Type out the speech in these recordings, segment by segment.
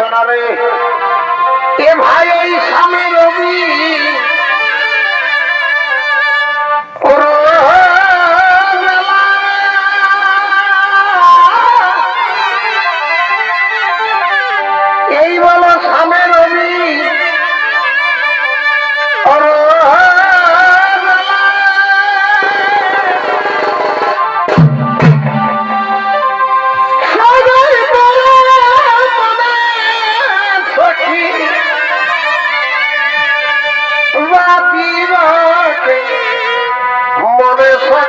রে। এ ভাই ওই স্বামী রবি।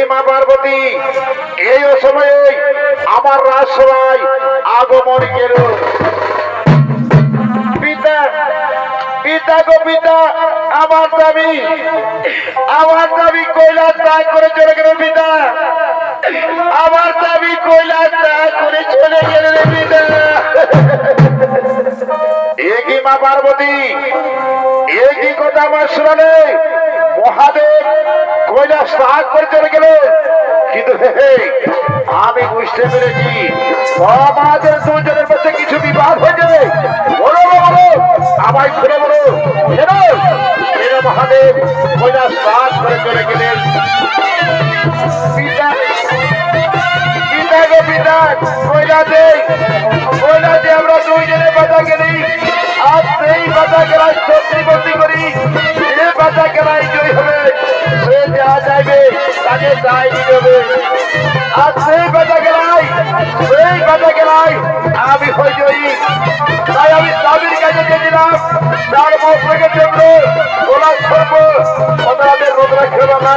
কি মা পার্বতী, এই সময়ে আমার রাজসভায় আগমন গেল। পিতা পিতা গো পিতা, আমার দাবি আমার দাবি কৈলাস ত্যাগ করে চলে গেল পিতা। আমার দাবি কৈলাস ত্যাগ করে চলে গেল পিতা। এ কি মা পার্বতী? এ কি কথা আমার শোনালে মহাদেব কৈলাস ত্যাগ করে চলে গেল কিন্তু আমি বুঝতে পেরেছি আমাদের দুজনের মধ্যে কিছু বিবাদ হয়ে যাবে। বলো বলো, আমায় খুলে বলো কেন মহাদেব কৈলাস ত্যাগ করে চলে গেলেন। পিতা পিতা গো পিতা কৈলাসে কৈলাসে আমরা দুইজনে বাধা গেলি। আর সেই বাধা গেলায় শক্তিবন্দী করি যে বাধা গেলায় জয় হবে, সে যা চাইবে তাকে তাই দিতে হবে। আর সেই বাধা গেলায়, সেই বাধা গেলায় আমি হয়ে জয়ী। তাই আমি স্বামীর কাছে গেছিলাম তার থেকে চন্দ্র, গোলাপ সর্ব ওনাদের রোদরা খেলো না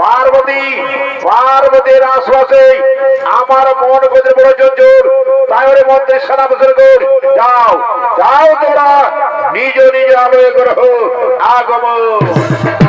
পার্বতী পার্বতীর আশ্বাসে আমার মন গজে বড় জঞ্জুর তাই ওরে সারা সুরগুণ যাও যাও তোমরা। নিজ নিজ আলোয় গ্রহ আগমন।